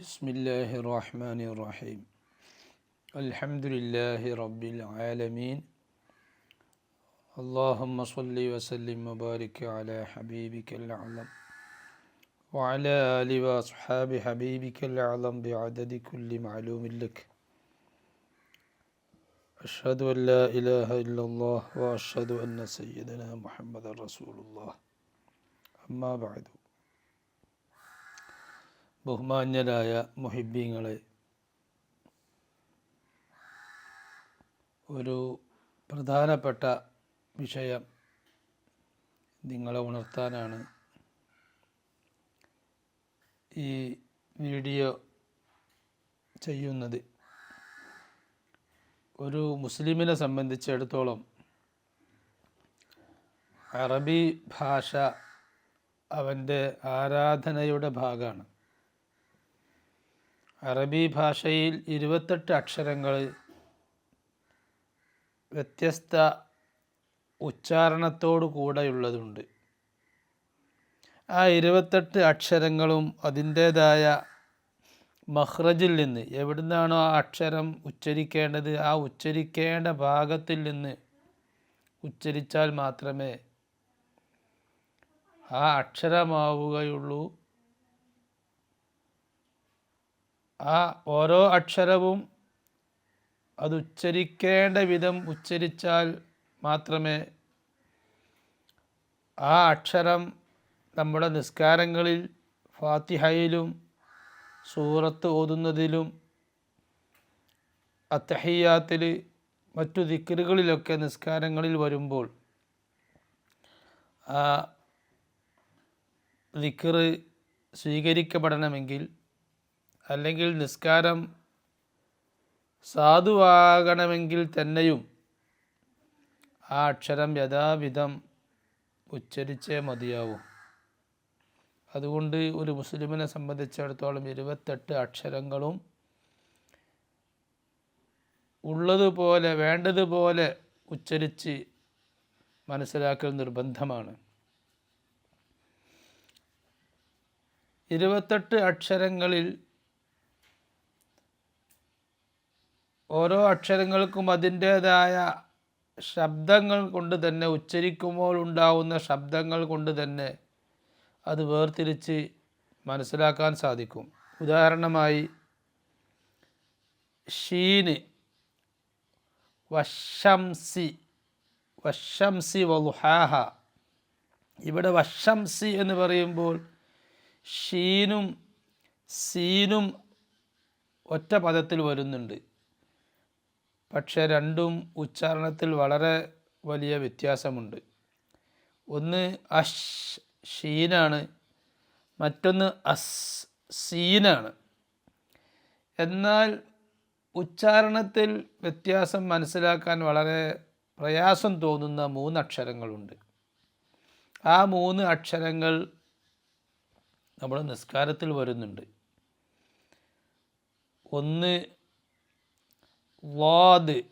بسم الله الرحمن الرحيم الحمد لله رب العالمين اللهم صل وسلم وبارك على حبيبك الأعلم وعلى آل وأصحاب حبيبك الأعلم بعدد كل معلوم لك أشهد أن لا إله إلا الله وأشهد أن سيدنا محمد رسول الله أما بعد ബഹുമാന്യരായ മുഹിബീങ്ങളെ ഒരു പ്രധാനപ്പെട്ട വിഷയം നിങ്ങളെ ഉണർത്താനാണ് ഈ വീഡിയോ ചെയ്യുന്നത്. ഒരു മുസ്ലിമിനെ സംബന്ധിച്ചിടത്തോളം അറബി ഭാഷ അവന്റെ ആരാധനയുടെ ഭാഗമാണ്. അറബി ഭാഷയിൽ ഇരുപത്തെട്ട് അക്ഷരങ്ങൾ വ്യത്യസ്ത ഉച്ചാരണത്തോടു കൂടെയുള്ളതുണ്ട്. ആ ഇരുപത്തെട്ട് അക്ഷരങ്ങളും അതിന്റേതായ മഹ്റജിൽ നിന്ന് എവിടുന്നാണോ ആ അക്ഷരം ഉച്ചരിക്കേണ്ടത് ആ ഉച്ചരിക്കേണ്ട ഭാഗത്തിൽ നിന്ന് ഉച്ചരിച്ചാൽ മാത്രമേ ആ അക്ഷരമാവുകയുള്ളൂ. ആ ഓരോ അക്ഷരവും അത് ഉച്ചരിക്കേണ്ട വിധം ഉച്ചരിച്ചാൽ മാത്രമേ ആ അക്ഷരം നമ്മുടെ നിസ്കാരങ്ങളിൽ ഫാത്തിഹയിലും സൂറത്ത് ഓതുന്നതിലും അത്തഹിയാത്തിൽ മറ്റു ദിക്കറുകളിലൊക്കെ നിസ്കാരങ്ങളിൽ വരുമ്പോൾ ആ ദിക്കറ് സ്വീകരിക്കപ്പെടണമെങ്കിൽ അല്ലെങ്കിൽ നിസ്കാരം സാധുവാകണമെങ്കിൽ തന്നെയും ആ അക്ഷരം യഥാവിധം ഉച്ചരിച്ചേ മതിയാവും. അതുകൊണ്ട് ഒരു മുസ്ലിമിനെ സംബന്ധിച്ചിടത്തോളം ഇരുപത്തെട്ട് അക്ഷരങ്ങളും ഉള്ളതുപോലെ വേണ്ടതുപോലെ ഉച്ചരിച്ച് മനസ്സിലാക്കൽ നിർബന്ധമാണ്. ഇരുപത്തെട്ട് അക്ഷരങ്ങളിൽ ഓരോ അക്ഷരങ്ങൾക്കും അതിന്റേതായ ശബ്ദങ്ങൾ കൊണ്ട് തന്നെ ഉച്ചരിക്കുമ്പോൾ ഉണ്ടാവുന്ന ശബ്ദങ്ങൾ കൊണ്ട് തന്നെ അത് വേർതിരിച്ച് മനസ്സിലാക്കാൻ സാധിക്കും. ഉദാഹരണമായി ഷീന് വശംസി വശംസി വലുഹാഹ. ഇവിടെ വശംസി എന്ന് പറയുമ്പോൾ ഷീനും സീനും ഒറ്റ പദത്തിൽ വരുന്നുണ്ട്. പക്ഷെ രണ്ടും ഉച്ചാരണത്തിൽ വളരെ വലിയ വ്യത്യാസമുണ്ട്. ഒന്ന് അഷ് ഷീനാണ് മറ്റൊന്ന് അസ് സീനാണ്. എന്നാൽ ഉച്ചാരണത്തിൽ വ്യത്യാസം മനസ്സിലാക്കാൻ വളരെ പ്രയാസം തോന്നുന്ന മൂന്ന് അക്ഷരങ്ങളുണ്ട് ആ മൂന്ന് അക്ഷരങ്ങൾ നമ്മുടെ നിസ്കാരത്തിൽ വരുന്നുണ്ട്. ഒന്ന് വാദ്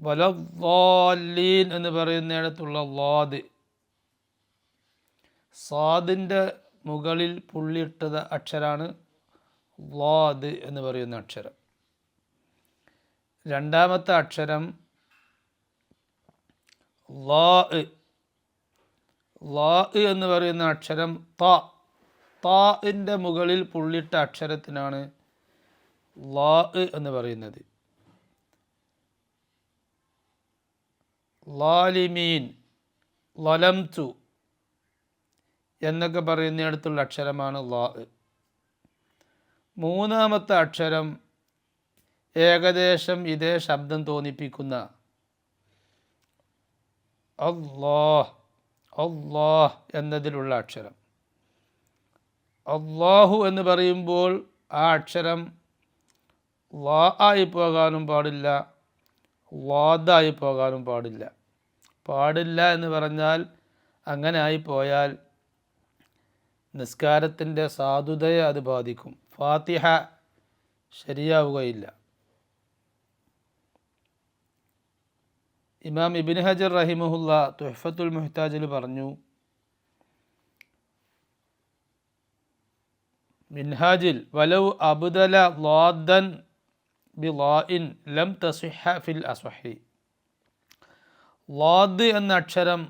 വലീൻ എന്ന് പറയുന്നിടത്തുള്ള വാദ് സാദിന്റെ മുകളിൽ പുള്ളിയിട്ടത് അക്ഷരാണ് വാദ് എന്ന് പറയുന്ന അക്ഷരം. രണ്ടാമത്തെ അക്ഷരം ലാ ലാ എന്ന് പറയുന്ന അക്ഷരം ത. താഇന്റെ മുകളിൽ പുള്ളിട്ട അക്ഷരത്തിനാണ് ലാ എന്ന് പറയുന്നത്. ലാലിമീൻ ലലംതു എന്നൊക്കെ പറയുന്നിടത്തുള്ള അക്ഷരമാണ് ലാ മൂന്നാമത്തെ അക്ഷരം ഏകദേശം ഇതേ ശബ്ദം തോന്നിപ്പിക്കുന്ന അള്ളാഹ് അള്ളാഹ് എന്നതിലുള്ള അക്ഷരം. അള്ളാഹു എന്ന് പറയുമ്പോൾ ആ അക്ഷരം വാ ആയി പോകാനും പാടില്ല. വാദായി പോകാനും പാടില്ല. പാടില്ല എന്ന് പറഞ്ഞാൽ അങ്ങനെ ആയിപ്പോയാൽ പോയാൽ നിസ്കാരത്തിന്റെ സാധുതയെ അത് ബാധിക്കും. ഫാത്തിഹ ശരിയാവുകയില്ല. ഇമാം ഇബിൻ ഹജർ റഹിമഹുല്ല തുഹഫത്തുൽ മുഹ്താജിൽ പറഞ്ഞു മിൻഹാജിൽ വലവ് അബുദല ലാദൻ ബി ലാഇൻ ലം തസിഹ ഫിൽ അസ്വഹി. ലാദ് എന്ന അക്ഷരം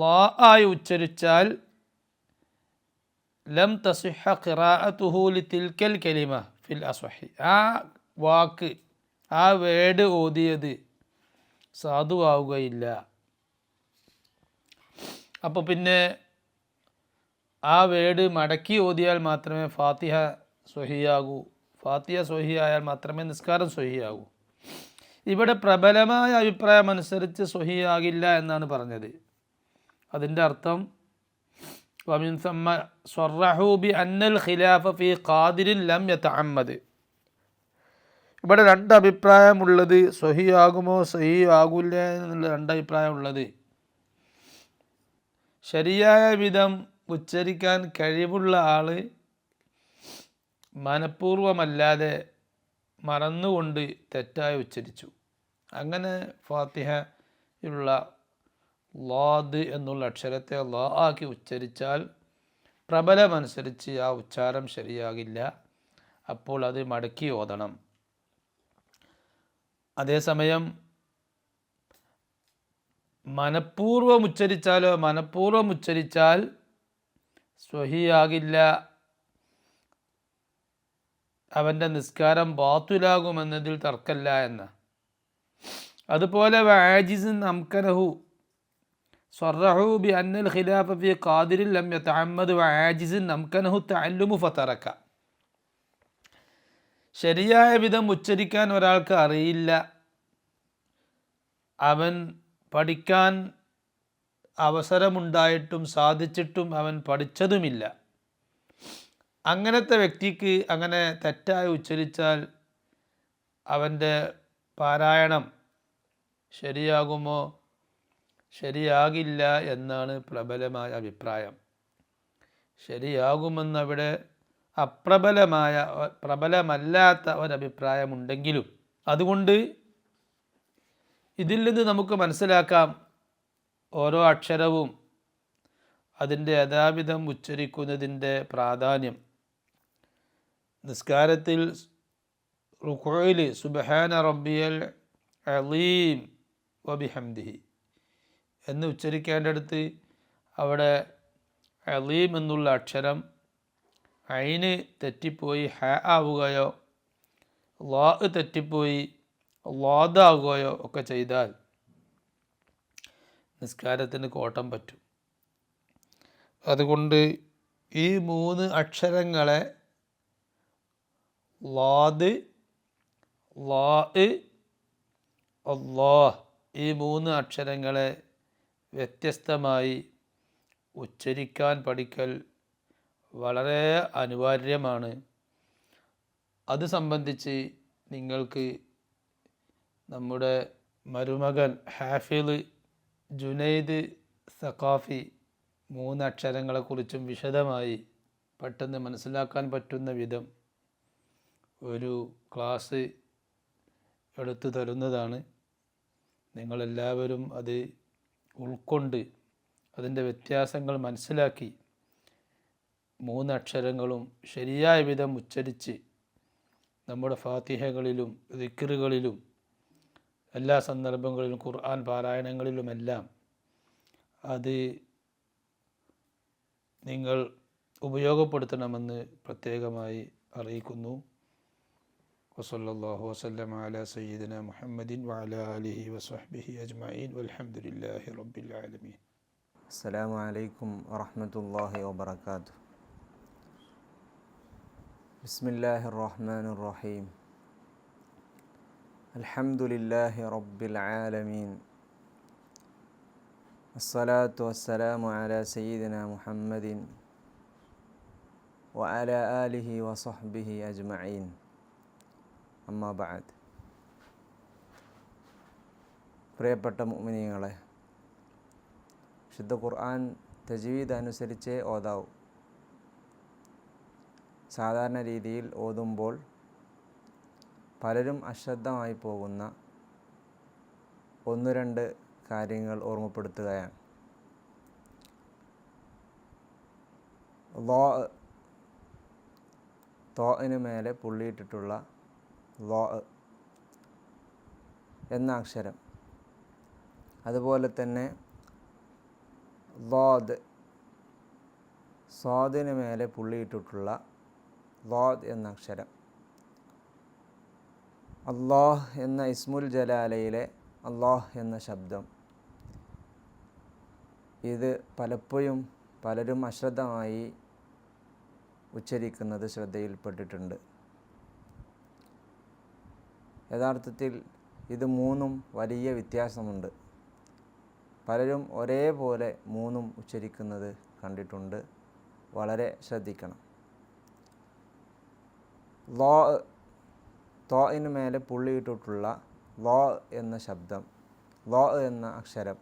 ലാ ആയി ഉച്ചരിച്ചാൽ ലം തസിഹ ഖിറാഅത്തുഹു ലി തിൽക്കൽ കലിമ ഫിൽ അസ്വഹി. ആ വാക്ക് ആ വേഡ് ഓതിയത് സാധുവാവുകയില്ല. അപ്പോൾ പിന്നെ ആ വേഡ് മടക്കി ഓതിയാൽ മാത്രമേ ഫാത്തിഹ സ്വഹിയാകൂ. ഫാത്തിഹ ആയാൽ മാത്രമേ നിസ്കാരം സ്വഹിയാകൂ ഇവിടെ പ്രബലമായ അഭിപ്രായം അനുസരിച്ച് സ്വഹിയാകില്ല എന്നാണ് പറഞ്ഞത്. അതിന്റെ അർത്ഥം വമിൻ സമ്മ സ്വറഹു ബി അന്നൽ ഖിലാഫ ഫി ഖാദിരിൻ ലം യതഅമ്മദ്. ഇവിടെ രണ്ട് അഭിപ്രായമുള്ളത് സൊഹിയാകുമോ സഹി ആകില്ല എന്നുള്ള രണ്ട് അഭിപ്രായമുള്ളത് ശരിയായ വിധം ഉച്ചരിക്കാൻ കഴിവുള്ള ആൾ മനഃപൂർവമല്ലാതെ മറന്നുകൊണ്ട് തെറ്റായി ഉച്ചരിച്ചു. അങ്ങനെ ഫാത്തിഹയുള്ള ലാദ് എന്നുള്ള അക്ഷരത്തെ ലാ ആക്കി ഉച്ചരിച്ചാൽ പ്രബലമനുസരിച്ച് ആ ഉച്ചാരം ശരിയാകില്ല. അപ്പോൾ അത് മടക്കി ഓതണം. അതേസമയം മനഃപൂർവം ഉച്ചരിച്ചാലോ? മനഃപൂർവം ഉച്ചരിച്ചാൽ സ്വഹിയാകില്ല. അവന്റെ നിസ്കാരം ബാത്തുലാകുമെന്നതിൽ തർക്കമില്ല എന്ന്. അതുപോലെ വാജിസ് അംകനഹു സ്വർറഹു ബി അന്നൽ ഖിലാഫ കാതിരിൽ ഖാദിരിൽ ലം വാജിസ് നംകനഹു അംകനഹു ഫറക്ക ഫതറക. ശരിയായ വിധം ഉച്ചരിക്കാൻ ഒരാൾക്ക് അറിയില്ല. അവൻ പഠിക്കാൻ അവസരമുണ്ടായിട്ടും സാധിച്ചിട്ടും അവൻ പഠിച്ചതുമില്ല. അങ്ങനത്തെ വ്യക്തിക്ക് അങ്ങനെ തെറ്റായി ഉച്ചരിച്ചാൽ അവന്റെ പാരായണം ശരിയാകുമോ? ശരിയാകില്ല എന്നാണ് പ്രബലമായ അഭിപ്രായം. ശരിയാകുമെന്നവിടെ അപ്രബലമായ പ്രബലമല്ലാത്ത ഒരഭിപ്രായമുണ്ടെങ്കിലും അതുകൊണ്ട് ഇതിൽ നിന്ന് നമുക്ക് മനസ്സിലാക്കാം ഓരോ അക്ഷരവും അതിന്റെ യഥാവിധം ഉച്ചരിക്കുന്നതിന്റെ പ്രാധാന്യം. നിസ്കാരത്തിൽ സുബഹാന റബ്ബിയൽ അലീം വബിഹംദിഹി എന്ന് ഉച്ചരിക്കേണ്ടടുത്ത് അവിടെ അലീം എന്നുള്ള അക്ഷരം അയിന് തെറ്റിപ്പോയി ഹ ആവുകയോ ലാ തെറ്റിപ്പോയി ലാദാകുകയോ ഒക്കെ ചെയ്താൽ നിസ്കാരത്തിന് കോട്ടം പറ്റും. അതുകൊണ്ട് ഈ മൂന്ന് അക്ഷരങ്ങളെ ലാദ് ലാ അള്ളാ ഈ മൂന്ന് അക്ഷരങ്ങളെ വ്യത്യസ്തമായി ഉച്ചരിക്കാൻ പഠിക്കൽ വളരെ അനിവാര്യമാണ്. അത് സംബന്ധിച്ച് നിങ്ങൾക്ക് നമ്മുടെ മരുമകൻ ഹാഫിൽ ജുനൈദ് സഖാഫി മൂന്നക്ഷരങ്ങളെക്കുറിച്ചും വിശദമായി പെട്ടെന്ന് മനസ്സിലാക്കാൻ പറ്റുന്ന വിധം ഒരു ക്ലാസ് എടുത്തു തരുന്നതാണ്. നിങ്ങളെല്ലാവരും അത് ഉൾക്കൊണ്ട് അതിന്റെ വ്യത്യാസങ്ങൾ മനസ്സിലാക്കി മൂന്നക്ഷരങ്ങളും ശരിയായ വിധം ഉച്ചരിച്ച് നമ്മുടെ ഫാത്തിഹകളിലും ദിക്കറുകളിലും എല്ലാ സന്ദർഭങ്ങളിലും ഖുർആൻ പാരായണങ്ങളിലുമെല്ലാം അത് നിങ്ങൾ ഉപയോഗപ്പെടുത്തണമെന്ന് പ്രത്യേകമായി അറിയിക്കുന്നു. وصلى الله وسلم على سيدنا محمد وعلى آله وصحبه أجمعين والحمد لله رب العالمين. السلام عليكم ورحمة الله وبركاته. بسم الله الرحمن الرحيم. الحمد لله رب العالمين. الصلاة والسلام على سيدنا محمد وعلى آله وصحبه أجمعين. അമ്മാ ബാദ് പ്രിയപ്പെട്ട മുമിനിയങ്ങളെ ശുദ്ധ ഖുർആൻ തജ്വീദ് അനുസരിച്ചേ ഓതാവൂ. സാധാരണ രീതിയിൽ ഓതുമ്പോൾ പലരും അശ്രദ്ധമായി പോകുന്ന ഒന്ന് രണ്ട് കാര്യങ്ങൾ ഓർമ്മപ്പെടുത്തുകയാണ്. ലോ തോന് മേലെ പുള്ളിയിട്ടിട്ടുള്ള ലോ എന്ന അക്ഷരം. അതുപോലെ തന്നെ ലോദ് സ്വാദിന് മേലെ പുള്ളിയിട്ടിട്ടുള്ള ലോദ് എന്ന അക്ഷരം. അള്ളാഹ് എന്ന ഇസ്മുൽ ജലാലയിലെ അള്ളാഹ് എന്ന ശബ്ദം. ഇത് പലപ്പോഴും പലരും അശ്രദ്ധമായി ഉച്ചരിക്കുന്നത് ശ്രദ്ധയിൽപ്പെട്ടിട്ടുണ്ട്. യഥാർത്ഥത്തിൽ ഇത് മൂന്നും വലിയ വ്യത്യാസമുണ്ട്. പലരും ഒരേപോലെ മൂന്നും ഉച്ചരിക്കുന്നത് കണ്ടിട്ടുണ്ട്. വളരെ ശ്രദ്ധിക്കണം. ലോ തോയിന് മേലെ പുള്ളിയിട്ടിട്ടുള്ള ലോ എന്ന ശബ്ദം ലോ എന്ന അക്ഷരം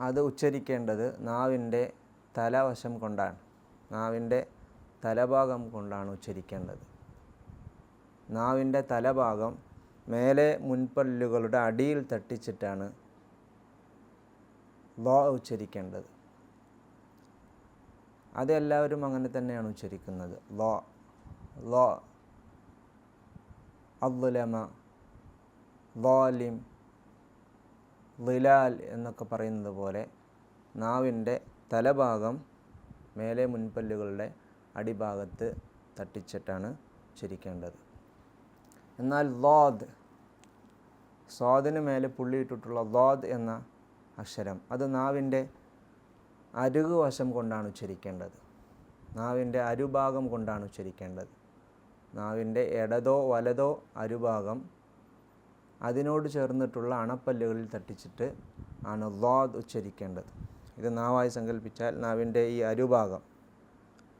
അത് ഉച്ചരിക്കേണ്ടത് നാവിന്റെ തലവശം കൊണ്ടാണ്. നാവിന്റെ തലഭാഗം കൊണ്ടാണ് ഉച്ചരിക്കേണ്ടത്. നാവിന്റെ തലഭാഗം മേലെ മുൻപല്ലുകളുടെ അടിയിൽ തട്ടിച്ചിട്ടാണ് ലോ ഉച്ചരിക്കേണ്ടത്. അതെല്ലാവരും അങ്ങനെ തന്നെയാണ് ഉച്ചരിക്കുന്നത്. ലോ ലോ അബ്ദുലമ ലോലിം ലിലാൽ എന്നൊക്കെ പറയുന്നത് പോലെ നാവിന്റെ തലഭാഗം മേലെ മുൻപല്ലുകളുടെ അടിഭാഗത്ത് തട്ടിച്ചിട്ടാണ് ഉച്ചരിക്കേണ്ടത്. എന്നാൽ ലോദ് സ്വാദിന് മേലെ പുള്ളിയിട്ടിട്ടുള്ള ലോദ് എന്ന അക്ഷരം. അത് നാവിന്റെ അരുകു വശം കൊണ്ടാണ് ഉച്ചരിക്കേണ്ടത്. നാവിന്റെ അരുഭാഗം കൊണ്ടാണ് ഉച്ചരിക്കേണ്ടത്. നാവിന്റെ ഇടതോ വലതോ അരുഭാഗം അതിനോട് ചേർന്നിട്ടുള്ള അണപ്പല്ലുകളിൽ തട്ടിച്ചിട്ട് ആണ് ലോദ് ഉച്ചരിക്കേണ്ടത്. ഇത് നാവായി സങ്കല്പിച്ചാൽ നാവിന്റെ ഈ അരുഭാഗം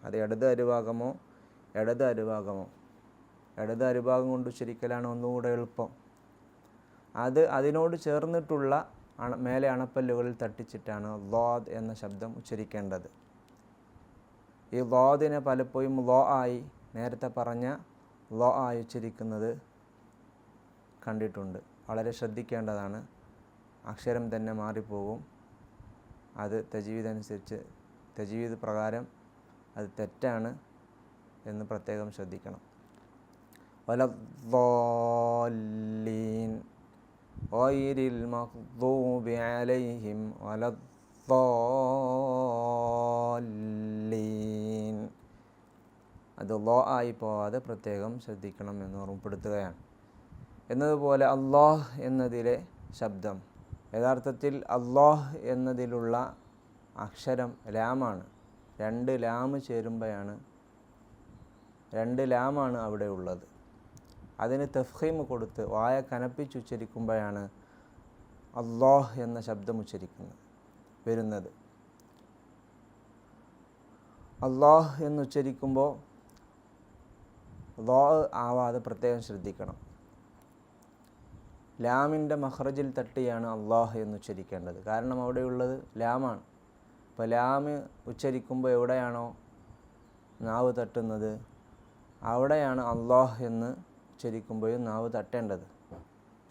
അത് ഇടത് അരുഭാഗമോ ഇടത് അരുഭാഗമോ ഇടത് അരുഭാഗം കൊണ്ട് ഉച്ചരിക്കലാണ് ഒന്നുകൂടെ എളുപ്പം. അത് അതിനോട് ചേർന്നിട്ടുള്ള അണ മേലെ അണപ്പല്ലുകളിൽ തട്ടിച്ചിട്ടാണ് ലോദ് എന്ന ശബ്ദം ഉച്ചരിക്കേണ്ടത്. ഈ ലോദിനെ പലപ്പോഴും ലോ ആയി നേരത്തെ പറഞ്ഞ ലോ ആയി ഉച്ചരിക്കുന്നത് കണ്ടിട്ടുണ്ട്. വളരെ ശ്രദ്ധിക്കേണ്ടതാണ്. അക്ഷരം തന്നെ മാറിപ്പോകും. അത് തജീവിതനുസരിച്ച് തജീവിദ് പ്രകാരം അത് തെറ്റാണ് എന്ന് പ്രത്യേകം ശ്രദ്ധിക്കണം. വലദ്ദാലീൻ. ഗൈരിൽ മഖ്ദൂബി അലൈഹിം വലദ്ദാലീൻ. അത് ലോ ആയി പോവാതെ പ്രത്യേകം ശ്രദ്ധിക്കണം എന്ന് ഓർമ്മപ്പെടുത്തുകയാണ്. എന്നതുപോലെ അള്ളാഹ് എന്നതിലെ ശബ്ദം. യഥാർത്ഥത്തിൽ അള്ളാഹ് എന്നതിലുള്ള അക്ഷരം ലാമാണ്. രണ്ട് ലാമ് ചേരുമ്പോഴാണ് രണ്ട് ലാമാണ് അവിടെ ഉള്ളത്. അതിന് തഫ്ഹീമ് കൊടുത്ത് വായ കനപ്പിച്ച് ഉച്ചരിക്കുമ്പോഴാണ് അള്ളാഹ് എന്ന ശബ്ദം ഉച്ചരിക്കുന്നത് വരുന്നത്. അള്ളാഹ് എന്നുച്ചരിക്കുമ്പോൾ ലോ ആവാതെ പ്രത്യേകം ശ്രദ്ധിക്കണം. ലാമിന്റെ മഹ്റജിൽ തട്ടിയാണ് അള്ളാഹ് എന്ന് ഉച്ചരിക്കേണ്ടത്. കാരണം അവിടെയുള്ളത് ലാമാണ്. അപ്പോൾ ലാമ് ഉച്ചരിക്കുമ്പോൾ എവിടെയാണോ നാവ് തട്ടുന്നത് അവിടെയാണ് അള്ളാഹ് എന്ന് ഉച്ചരിക്കുമ്പോഴും നാവ് തട്ടേണ്ടത്.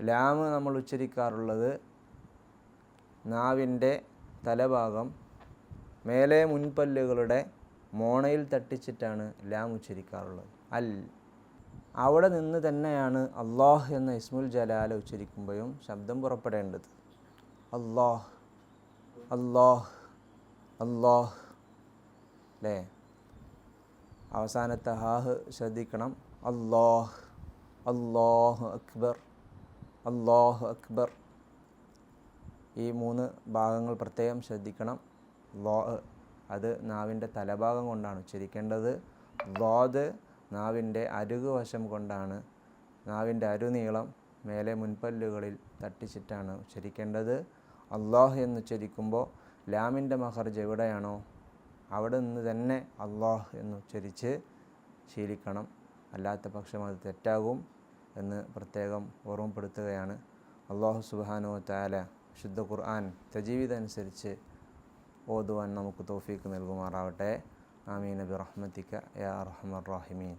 ലാമ് നമ്മൾ ഉച്ചരിക്കാറുള്ളത് നാവിന്റെ തലഭാഗം മേലെ മുൻപല്ലുകളുടെ മോണയിൽ തട്ടിച്ചിട്ടാണ് ലാം ഉച്ചരിക്കാറുള്ളത്. അൽ അവിടെ നിന്ന് തന്നെയാണ് അള്ളാഹ് എന്ന ഇസ്മുൽ ജലാല ഉച്ചരിക്കുമ്പോഴും ശബ്ദം പുറപ്പെടേണ്ടത്. അള്ളാഹ് അള്ളാഹ് അള്ളാഹ്. അല്ലേ അവസാനത്തെ ഹാഹ് ശ്രദ്ധിക്കണം. അള്ളാഹ്. അള്ളാഹു അക്ബർ അള്ളാഹു അക്ബർ. ഈ മൂന്ന് ഭാഗങ്ങൾ പ്രത്യേകം ശ്രദ്ധിക്കണം. ലോ അത് നാവിന്റെ തലഭാഗം കൊണ്ടാണ്. ഉച്ചരിക്കേണ്ടത് ലോദ് നാവിന്റെ അരുകുവശം കൊണ്ടാണ്. നാവിന്റെ അരുനീളം മേലെ മുൻപല്ലുകളിൽ തട്ടിച്ചിട്ടാണ് ഉച്ചരിക്കേണ്ടത്. അള്ളാഹ് എന്ന് ഉച്ചരിക്കുമ്പോൾ ലാമിന്റെ മഹർജ് എവിടെയാണോ അവിടെ നിന്ന് തന്നെ അള്ളാഹ് എന്ന് ഉച്ചരിച്ച് ശീലിക്കണം. അല്ലാത്ത പക്ഷം അത് തെറ്റാകും എന്ന് പ്രത്യേകം ഓർമ്മപ്പെടുത്തുകയാണ്. അള്ളാഹു സുബാനോ താല ശുദ്ധ ഖുർആൻ തജീവിത അനുസരിച്ച് ഓതുവാൻ നമുക്ക് തോഫീക്ക് നൽകുമാറാവട്ടെ. ആമീൻ നബി റഹ്മത്തിക്ക യാ റഹ്മർ റാഹിമീൻ.